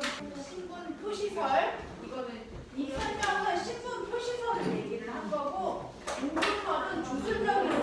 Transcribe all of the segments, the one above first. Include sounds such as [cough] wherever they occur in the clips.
지금 신분 표시설 이거는 이 설명은 신분 표시설을 얘기를 한 거고 공급설은 주술명이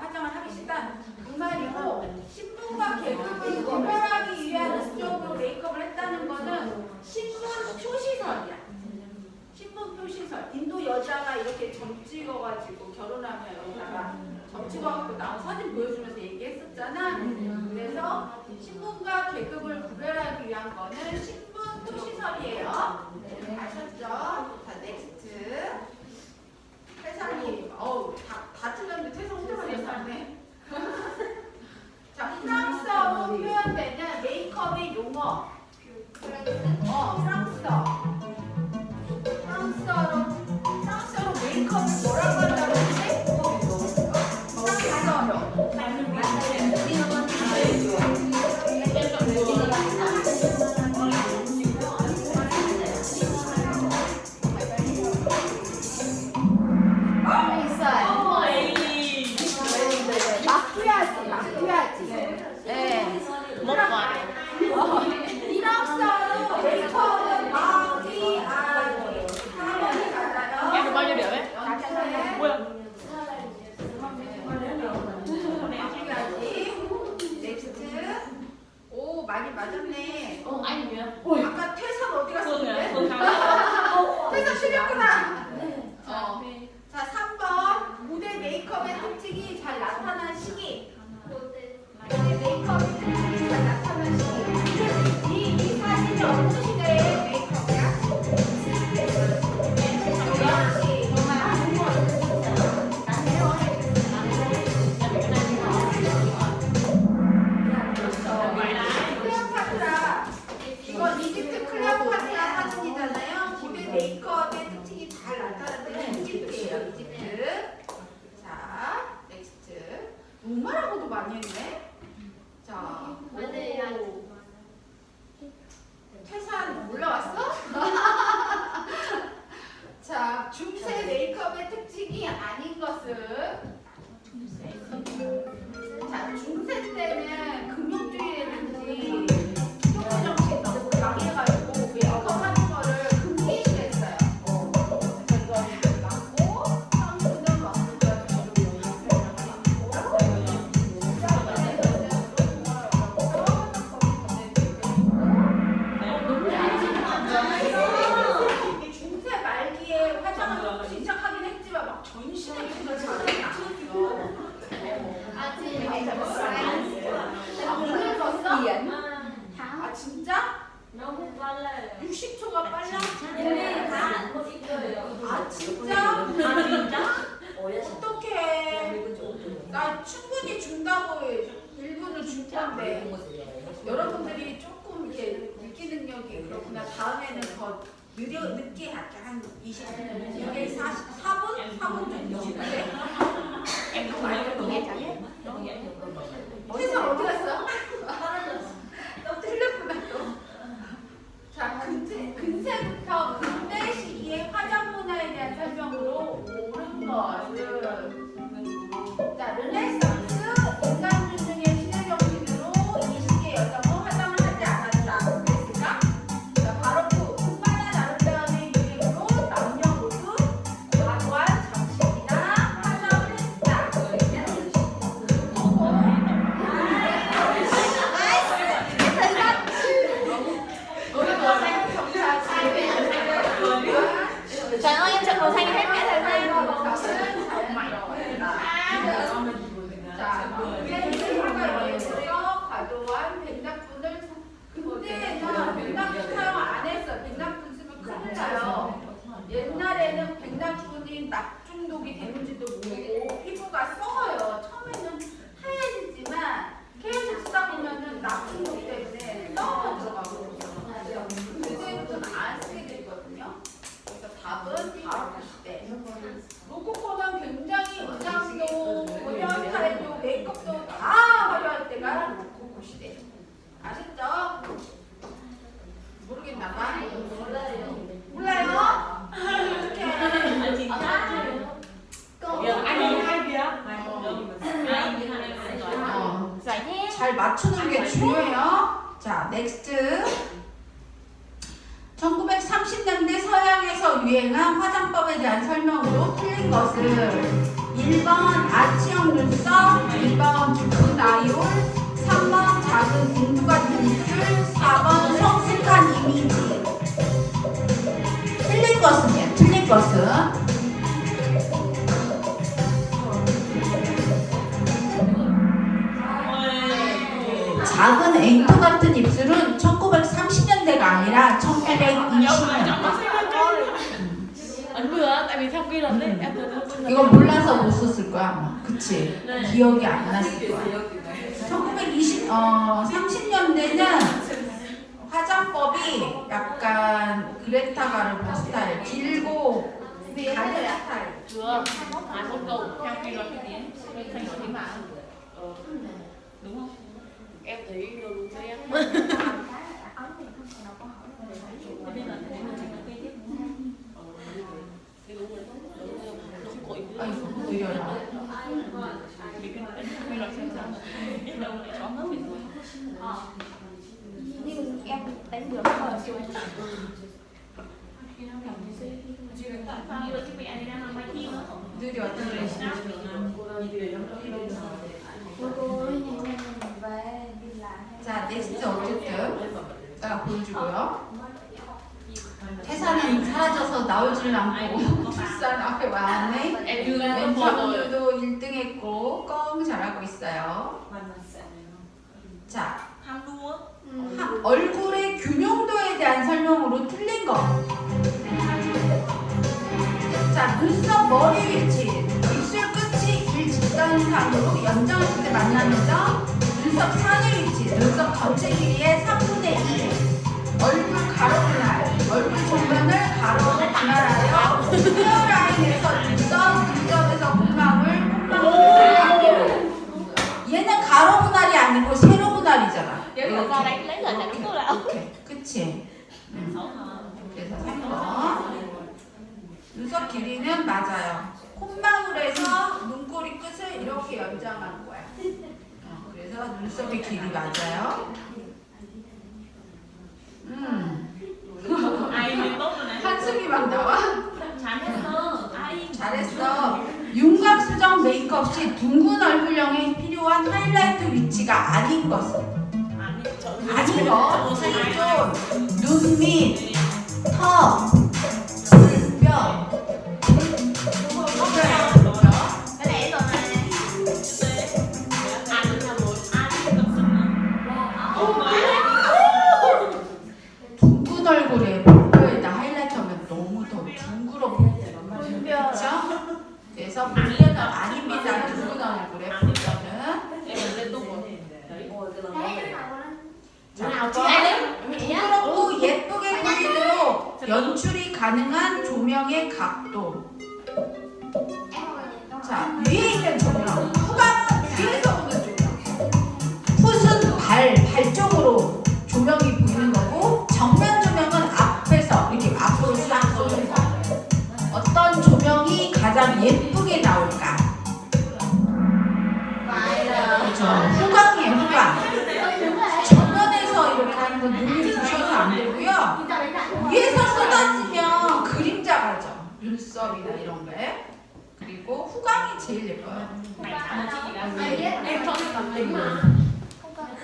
한정을 하기 쉽다 이말이고 신분과 계급을 구별하기 위한 목적으로 메이크업을 했다는 것은 신분 표시설이야. 신분 표시설. 인도 여자가 이렇게 점 찍어가지고 결혼하면 여자가 점 찍어갖고 나온 사진 보여주면서 얘기했었잖아. 그래서 신분과 계급을 구별하기 위한 거는 신분 표시설이에요. 네, 아셨죠? 자, 넥스트. 회장님, 어우, 다 틀렸는데 최소 혼자만 했었네. 자, 프랑스어로 음, 음, 음. 표현되는 메이크업의 용어. 어, 프랑스어. 프랑스어로, 프랑스어로 메이크업을 뭐라고 한다고? 낙 중독이 되는 작은 같은 입술, 4번 성숙한 이미지. 틀린 것은요? 틀린 것은 작은 앵두 같은 입술은 1930년대가 아니라 1920년. ấn bừa tại vì theo quy luật đấy em vừa theo quy luật 이거 몰라서 못 썼을 거야 아마. 그치? 네. 기억이 안 났을 거야. 1920, 어, 30년대는 화장법이 약간 그레타 가르보 스타일, 길고 가는 스타일. là thế nên là mình phải kế tiếp đúng không? Thế đúng rồi. Đúng rồi. Nó không có ý nghĩa. 아이고, 느려라. Vì cái quy luật xem sao. Biết đâu lại chó mất mình rồi. Nhưng em đánh được rồi. Như là cái mẹ này đang làm bài thi nữa. 느려, 느려. 자, 넥스트 어쨌든 자 보여주고요. 태산은 사라져서 나오질 않고 출산 앞에 왔네. Rồi. 오늘도 1등 했고 꽁 잘하고 있어요. 자. 하- 얼굴의 대한 설명으로 틀린 거. 자, 눈썹 머리 위치, 입술 끝이 일직선상으로 연장했을 때 만나는 점, 눈썹 산의 위치, 눈썹 전체 길이의 3분의 2, 얼굴 가로 분할, 얼굴 정면을 가로로 분할하여 헤어라인에서 눈썹, 눈썹에서 콧망울, 콧망울. 얘는 가로 분할이 아니고 세로 분할이잖아. Mà do đánh lấy rồi là đúng rồi ạ. 이렇게. 그치? 음. Xấu hả? 그래서 3번. 눈썹 길이는 맞아요. 콧망울에서 눈꼬리 끝을 이렇게 연장하는 거야. 어, 그래서 눈썹의 길이 맞아요. 음. Này. 한숨이 막 나와? 잘했어. 아이. 잘했어. 윤곽 수정 메이크업 시 둥근 얼굴형에 필요한 하이라이트 위치가 아닌 것은 아니 저 아닌 거. 살좀 눈 밑, 턱, 그렇죠. 후광이에요, 후광. 정면에서 이렇게 하는 건 눈이 부셔서 안 되고요. 위에서 쏟아지면 그림자 가죠. 눈썹이나 이런 게. 그리고 후광이 제일 예뻐요.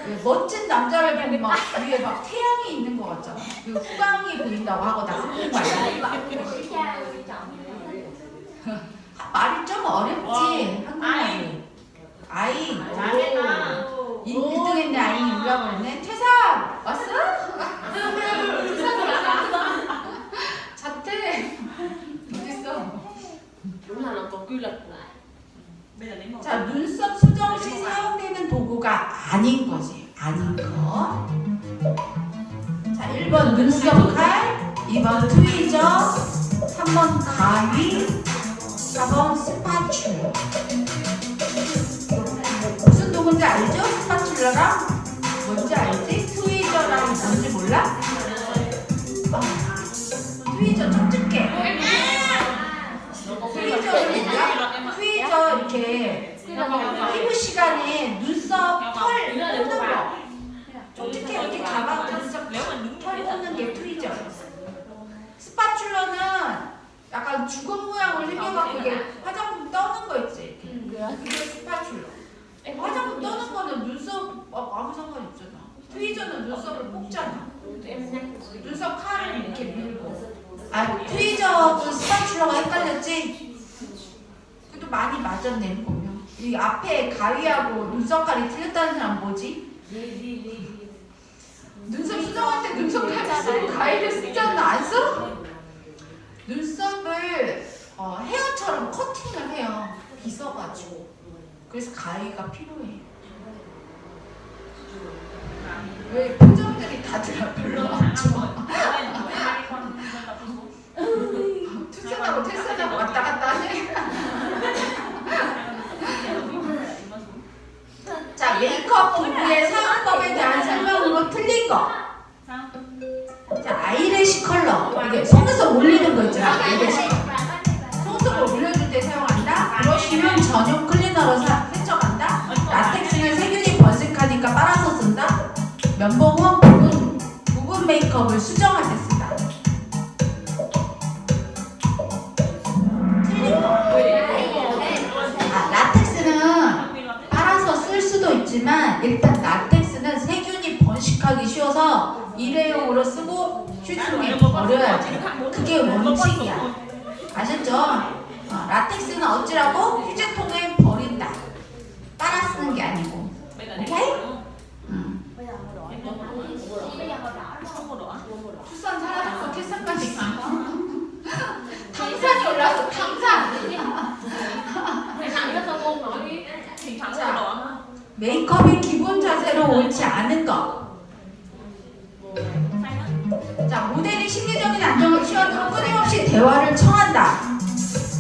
왜 멋진 남자를 보면 막 위에 막 태양이 있는 것 같잖아. 그 후광이 보인다고 하고 나 한국 말이야. [laughs] 말이 좀 어렵지 한국말이. 아이. 잘했나? 오. 이 1등했네 아이 올라버렸네. 퇴사 왔어? [laughs] 자퇴. 어딨어? Bây giờ lấy một 자 눈썹 수정 시 사용되는 도구가 아닌 거지. 아닌 거. 자 1번 눈썹 칼, 2번 트위저, 3번 가위, 4번 스파츌. 도구인지 알죠? 스파츌러랑 뭔지 알지? 트위저랑 뭔지 몰라? 어. 트위저 쪽집게. 트위저를 몰라? 트위저 이렇게 피부 시간에 눈썹 털 꽂는 거. 쪽집게 이렇게 잡아 눈썹 털 꽂는 게 트위저. 스파츌러는 약간 주걱 모양을 생겨갖고 이게 화장품 떠는 거 있지. 그게 스파츌러. 화장품 떠는 거는 눈썹 어, 아무 상관 없잖아. 트위저는 눈썹을 뽑잖아. 눈썹 칼을 이렇게 밀고. 아 트위저하고 스파츌러가 헷갈렸지? 그래도 많이 맞았네 보면. 이 앞에 가위하고 눈썹 칼이 틀렸다는 사람 뭐지? 눈썹 수정할 때 눈썹 칼 쓰고 가위를 쓰잖아 안 써? 눈썹을 어, 헤어처럼 커팅을 해요. 빗어가지고. 그래서 가위가 필요해. 왜 표정들이 다들 별로 안 좋아? 투싼하고 테스트하고 왔다 갔다 하네. 자, 메이크업 도구의 사용법에 대한 설명으로 틀린 거. 자, 아이래쉬 컬러. 이게 속눈썹 올리는 거 있잖아. 아이래쉬. 속눈썹을 올려줄 때 사용한다. 브러쉬는 전용 면봉은 부분, 부분 메이크업을 수정할 때 쓴다. 틀린 거. 아, 라텍스는 빨아서 쓸 수도 있지만 일단 라텍스는 세균이 번식하기 쉬워서 일회용으로 쓰고 휴지통에 버려야 돼. 그게 원칙이야. 아셨죠? 어, 라텍스는 어찌라고 휴지통에 버린다. 빨아 쓰는 게 아니고. 음. 메이크업의 기본 자세로 옳지 않은 것. 자, 모델이 심리적인 안정을 취하도록 끊임없이 대화를 청한다.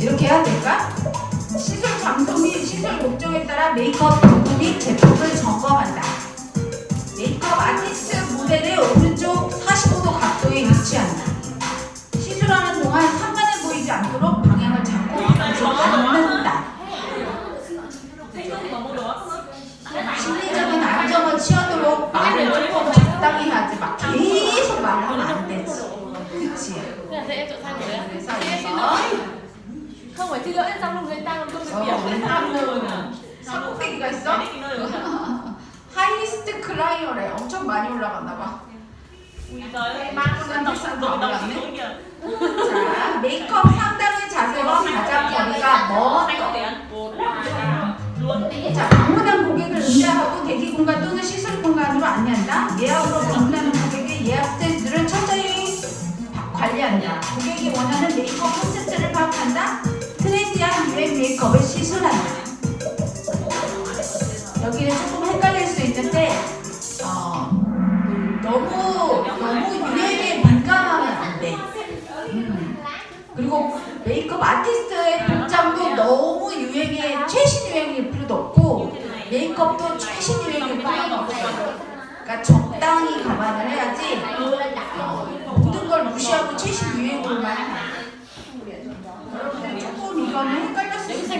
이렇게 해야 될까? 시술 장소 및 시술 목적에 따라 메이크업 Thi lỗi xong rồi người ta không được 어, điểm 왜냐면 삼국대기가 있어? 하이스트 클라이어래 엄청 많이 올라갔나 봐. 자, 메이크업 상당의 자세와 가장 거리가 먼 것. 자, 방문한 고객을 응대하고 대기 공간 또는 시술 공간으로 안내한다. 예약으로 방문하 이 컵을 시술합니다. 여기는 조금 헷갈릴 수 있는데 어, 너무 너무 유행에 민감하면 안 돼. 음. 그리고 메이크업 아티스트의 복장도 너무 유행에 최신 유행일 필요도 없고 메이크업도 최신 유행일 필요도 없어요. 그러니까 적당히 감안을 해야지 어, 모든 걸 무시하고 최신 유행으로만 여러분 조금 이거는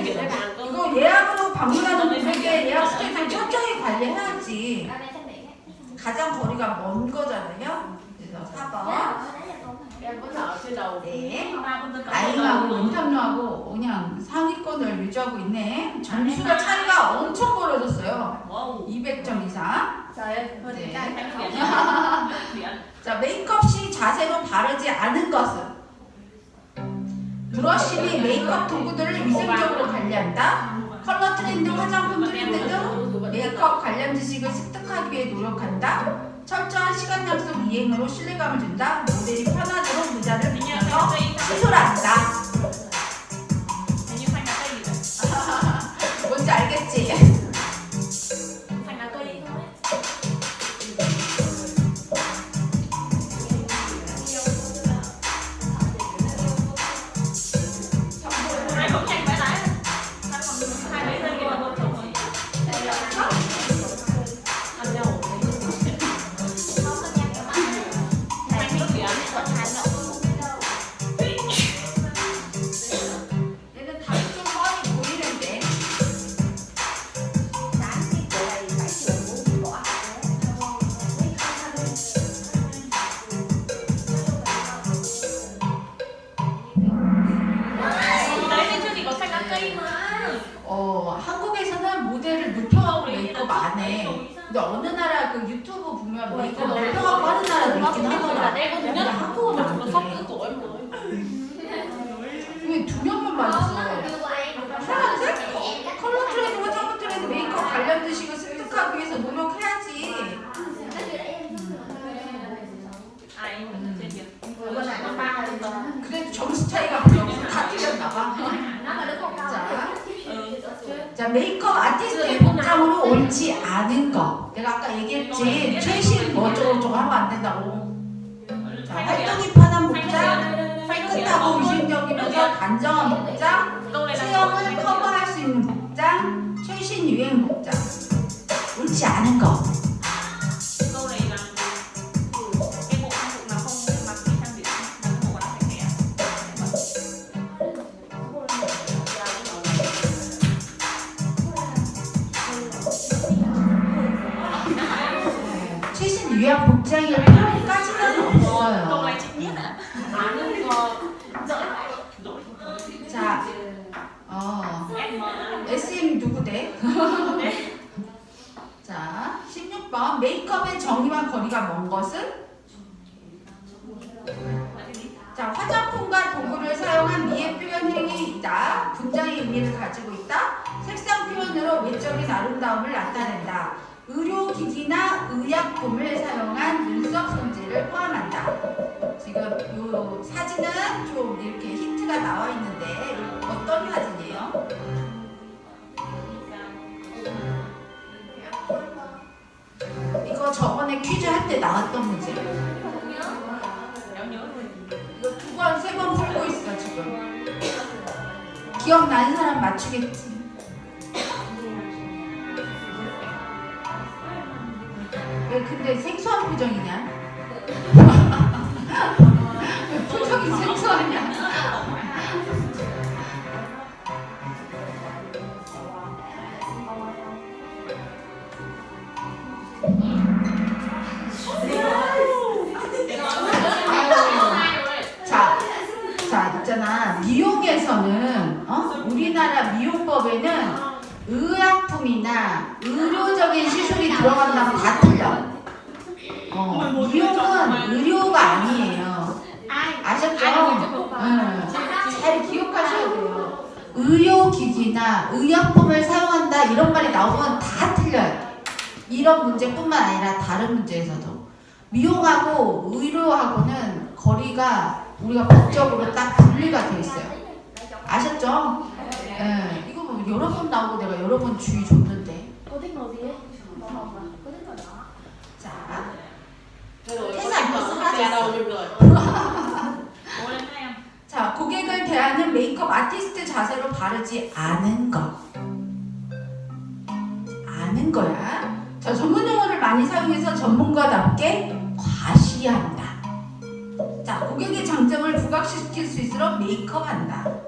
이거 예약으로 방문하는 고객의 예약 스케줄 철저히 관리해야지. 가장 거리가 먼 거잖아요. 그래서 4번. Em có sợ chưa đầu 네. 아이하고 왼탐로하고 그냥 상위권을 유지하고 있네. 점수가 차이가 엄청 벌어졌어요. Wow 200점 이상. 네. 자, 메이크업 시 자세로 바르지 않은 것은 브러쉬 및 메이크업 도구들을 위생적으로 관리한다. 컬러 트렌드, 화장품 트렌드 등 메이크업 관련 지식을 습득하기 위해 노력한다. 철저한 시간 약속 이행으로 신뢰감을 준다. 모델이 편하도록 모자를 붙여서 시술한다. 자 메이크업 아티스트의 복장으로 옳지 않은 거. 내가 아까 얘기했지. 최신 뭐 어쩌고 저쩌고 하면 안 된다고. 자, 활동이 편한 복장, 깨끗하고 의식적이면서 단정한 복장, 수영을 커버할 수 있는 복장, 최신 유행 복장. 옳지 않은 거. 16번 메이크업의 정의와 거리가 먼 것은? 자, 화장품과 도구를 사용한 미의 표현 행위이다. 분장의 의미를 가지고 있다. 색상 표현으로 외적인 아름다움을 나타낸다. 의료기기나 의약품을 사용한 눈썹 손질을 포함한다. 지금 이 사진은 좀 이렇게 힌트가 나와 있는데 어떤 사진이에요? 이거 저번에 퀴즈 할 때 나왔던 문제. 이거 두 번, 세 번 풀고 있어, 지금. 기억나는 사람 맞추겠지. 왜 근데 생소한 표정이냐? 왜 [laughs] 표정이 생소 뿐만 아니라 다른 문제에서도 미용하고 의료하고는 거리가 우리가 법적으로 딱 분리가 돼 있어요. 아셨죠? 예. 이거 뭐 여러 번 나오고 내가 여러 번 주의 줬는데. Màu đỏ 자, lên các em 자, 고객을 대하는 메이크업 아티스트 자세로 바르지 않은 것. 전문가답게 과시한다. 자, 고객의 장점을 부각시킬 수 있도록 메이크업한다.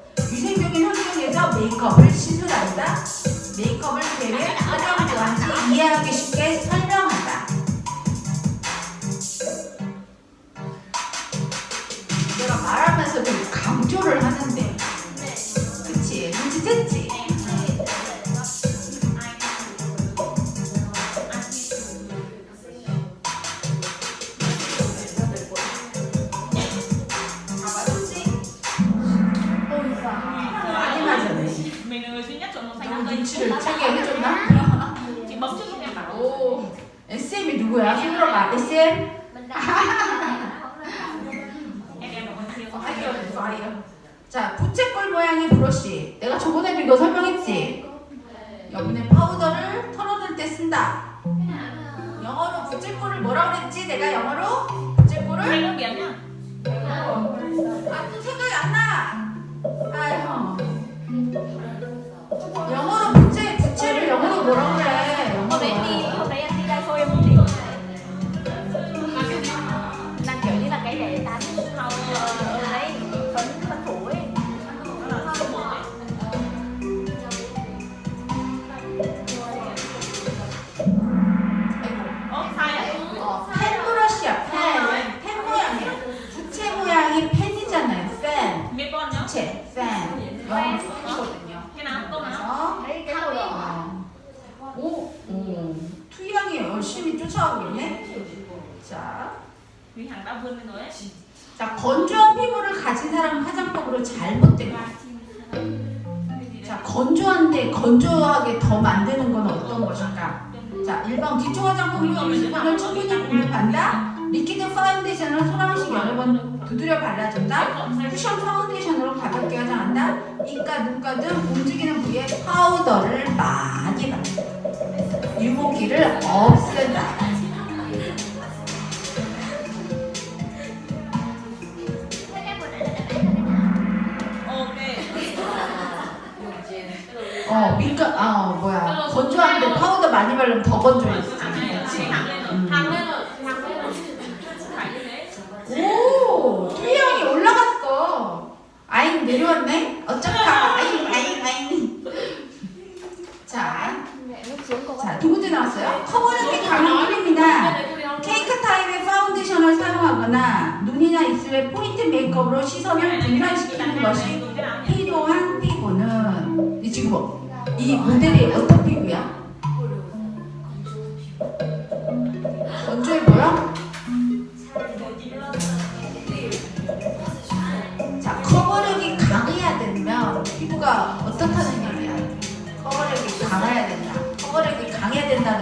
SM이 누구야? 손들어봐, SM? [laughs] 자, 부채꼴 모양의 브러쉬. 내가 저번에도 이거 설명했지? 여분의 파우더를 털어낼 때 쓴다. 영어로 부채꼴을 뭐라 그랬지? 내가 영어로 부채꼴을. 아, 또 생각이 안 나. 아휴. 영어로 부채, 부채를 영어로 뭐라 그래? 건조한 피부를 가진 사람은 화장법으로 잘못된 거야. 자, 건조한데 건조하게 더 만드는 건 어떤 것일까? 자, 1번 기초 화장품을 20분을 충분히 공급한다. 리퀴드 파운데이션을 번씩 여러 번 두드려 발라준다. 쿠션 파운데이션으로 가볍게 화장한다. 입가, 눈가 등 움직이는 부위에 파우더를 많이 바른다. 유분기를 없앤다. 많이 바르면 더 건조해지지. 음. 오, 투영이 올라갔어. 아잉 내려왔네.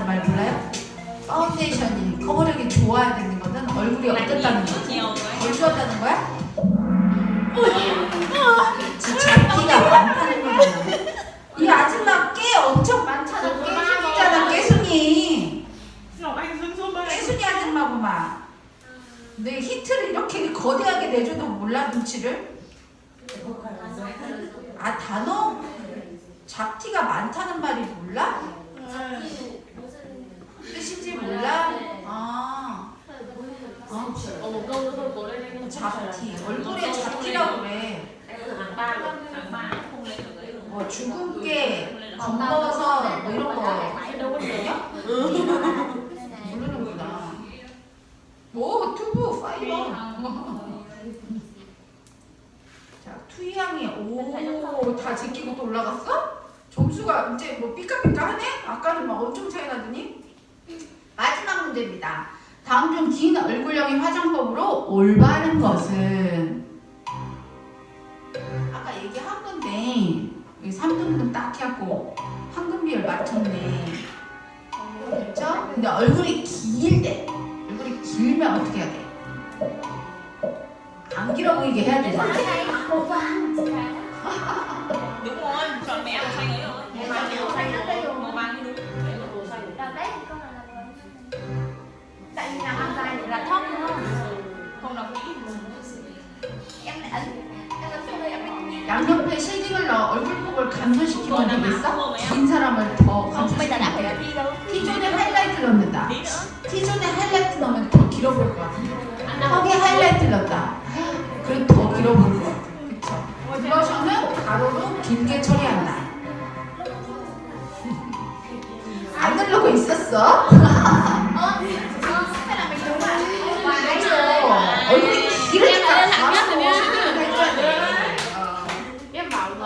말 몰라요? 파운데이션이 커버력이 좋아야 되는 거는 얼굴이 nhiều rồi. 건조하다는 거야? 진짜 잡티가 많다는 거잖아. 이 아줌마 깨 엄청 많잖아. 깨순이잖아, 깨순이. 깨순이 아줌마구만. 내 히트를 이렇게 거대하게 내줘도 몰라, 눈치를? 아, 단어? 잡티가 많다는 말이 몰라? 뜻인지 몰라? 아, 어, một câu nữa thôi, cố lên em. 잡티. 얼굴에 잡티라고 그래. Đấy rồi. 뭐뭐 이런 거 모르냐? 모르는구나. 오 튜브 파이버. 자 투이양이 오 다 제끼고 또 올라갔어? 점수가 이제 뭐 삐까삐까하네? 아까는 막 엄청 차이 나더니 마지막 문제입니다. 다음 중 긴 얼굴형의 화장법으로 올바른 것은 아까 얘기한 건데 여기 3등분 딱 해갖고 황금 비율 맞췄네. 그렇죠? 근데 얼굴이 길 때, 얼굴이 길면 어떻게 해야 돼? 안 길어 보이게 해야 되잖아. Xanh ấy rồi. Tại vì làm ăn dài để là thóc đúng không? Không đọc kỹ. Em lại ấn Em ấn xuống đây em lại 양옆에 쉐딩을 넣어 얼굴폭을 감소시키면 되겠어? 긴 사람을 더 Không, bây giờ đã phải 감소시키면 là thi đâu 티 tí nữa T존에 하이라이트 넣으면 더 길어 보일 것 같은데. 턱에 하이라이트 넣었다. 그럼 더 길어 보일 것 같아. 그쵸? 블러셔는 가로로 길게 처리한다. 안 누르고 있었어? 그렇죠. 얼굴이 길으니까 가로 해줘야 돼. 어. Em bảo mà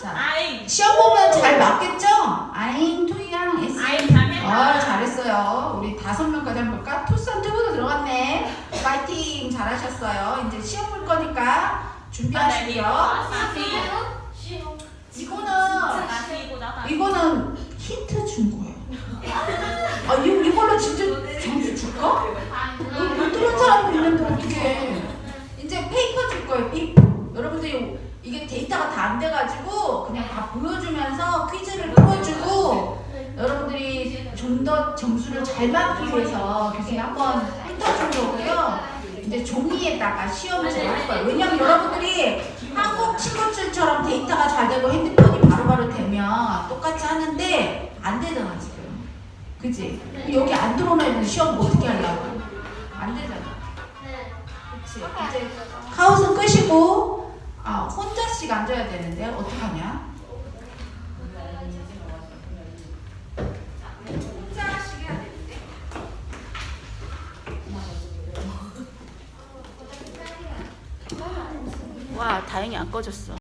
자, ai 시험 보면 잘 맞겠죠? 아잉, 투이랑 에스. ai thắng em 아 잘했어요. 우리 다섯 명까지 한번 볼까? 투싼 투부도 들어갔네. 파이팅 잘하셨어요. 이제 시험 볼 거니까 ở đây thì 준비하시고요. sa phi 이거는 이거는 힌트 준 거예요. 아 이, 이걸로 진짜 점수 줄까? 못 들은 사람도 있는데 어떻게? 이제 페이퍼 줄 거예요. 여러분들 이게 데이터가 다 안 돼가지고 그냥 다 보여주면서 퀴즈를 풀어주고 여러분들이 좀 더 점수를 잘 받기 위해서 교수님 한번 훑어준 거고요. 이제 종이에다가 시험을 할 거예요. 왜냐면 여러분들이 한국 친구들처럼 데이터가 잘 되고 핸드폰이 바로바로 되면 똑같이 하는데 안 되잖아 지금. 그지? 여기 안 들어오는 애들 시험 어떻게 하려고? 안 되잖아. 그치? 이제 카웃은 끄시고 아 혼자씩 앉아야 되는데 어떡하냐? 혼자씩 해야 되는데. 와 다행히 안 꺼졌어.